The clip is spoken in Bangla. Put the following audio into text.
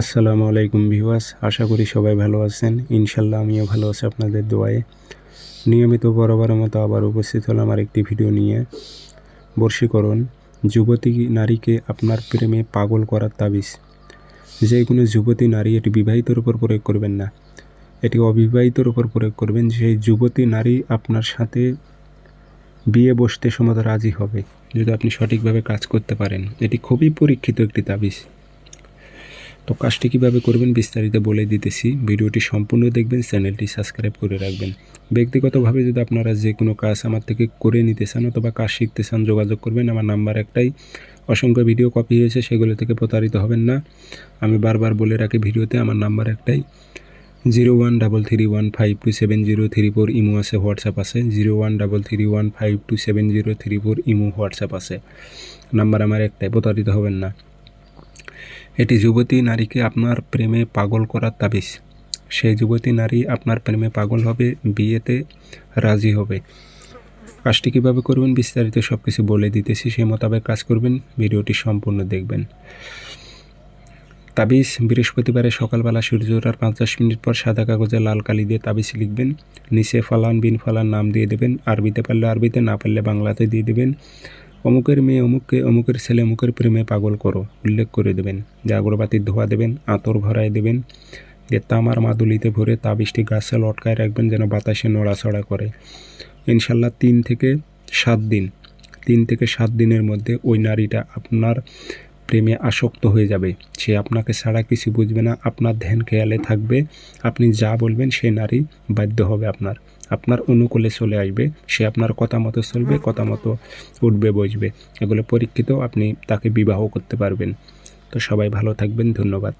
আসসালামু আলাইকুম ভিউয়ার্স, আশা করি সবাই ভালো আছেন। ইনশাল্লাহ আমিও ভালো আছি আপনাদের দোয়ায়। নিয়মিত বরাবরের মতো আবার উপস্থিত হলাম আর একটি ভিডিও নিয়ে। বর্ষীকরণ, যুবতী নারীকে আপনার প্রেমে পাগল করার তাবিজ। যে কোনো যুবতী নারী এটি বিবাহিতর উপর প্রয়োগ করবেন না। এটি অবিবাহিতর উপর প্রয়োগ করবেন সেই যুবতী নারী আপনার সাথে বিয়ে বসতে সময় রাজি হবে, যদি আপনি সঠিকভাবে কাজ করতে পারেন। এটি খুবই পরীক্ষিত একটি তাবিজ। তো কাজটি কীভাবে করবেন বিস্তারিত বলে দিতেছি। ভিডিওটি সম্পূর্ণ দেখবেন, চ্যানেলটি সাবস্ক্রাইব করে রাখবেন। ব্যক্তিগতভাবে যদি আপনারা যে কোনো কাজ আমার থেকে করে নিতে চান অথবা কাজ শিখতে চান, যোগাযোগ করবেন। আমার নাম্বার একটাই। অসংখ্য ভিডিও কপি হয়েছে, সেগুলো থেকে প্রতারিত হবেন না। আমি বারবার বলে রাখি ভিডিওতে, আমার নাম্বার একটাই। Zero one double three one five two seven zero three four imo আছে, হোয়াটসঅ্যাপ আছে। Zero one double three one five two seven zero three four imo WhatsApp আছে। নাম্বার আমার একটাই, প্রতারিত হবেন না। এটি যুবতী নারীকে আপনার প্রেমে পাগল করার তাবিজ। সেই যুবতী নারী আপনার প্রেমে পাগল হবে, বিয়েতে রাজি হবে। কাজটি কীভাবে করবেন বিস্তারিত সব কিছু বলে দিতেছি সেই মোতাবেক কাজ করবেন, ভিডিওটি সম্পূর্ণ দেখবেন। তাবিজ, বৃহস্পতিবারে সকালবেলা সূর্য ওঠার পঞ্চাশ মিনিট পর সাদা কাগজে লাল কালি দিয়ে তাবিজ লিখবেন। নিচে ফালান, বিন ফালান নাম দিয়ে দেবেন। আরবিতে পারলে আরবিতে, না পারলে বাংলাতে দিয়ে দেবেন। অমুকের মেয়ে অমুককে, অমুকের ছেলে অমুকের প্রেমে পাগল করো, উল্লেখ করে দেবেন। যে আগরবাতির ধোয়া দেবেন, আতর ভরায় দেবেন। যে তামার মাদুলিতে ভরে তাবিজটি গাছে লটকায় রাখবেন যেন বাতাসে নড়াচড়া করে। ইনশাল্লাহ তিন থেকে সাত দিন, তিন থেকে সাত দিনের মধ্যে ওই নারীটা আপনার প্রেমে আসক্ত হয়ে যাবে। সে আপনাকে ছাড়া কিছু বুঝবে না। আপনার ধ্যান খেয়ালে থাকবে। আপনি যা বলবেন সে নারী বাধ্য হবে আপনার। আপনার অনুকূলে চলে আসবে। সে আপনার কথা মতো চলবে, কথা মতো উঠবে, বসবে। এগুলো পরীক্ষিত আপনি তাকে বিবাহ করতে পারবেন। তো সবাই ভালো থাকবেন। ধন্যবাদ।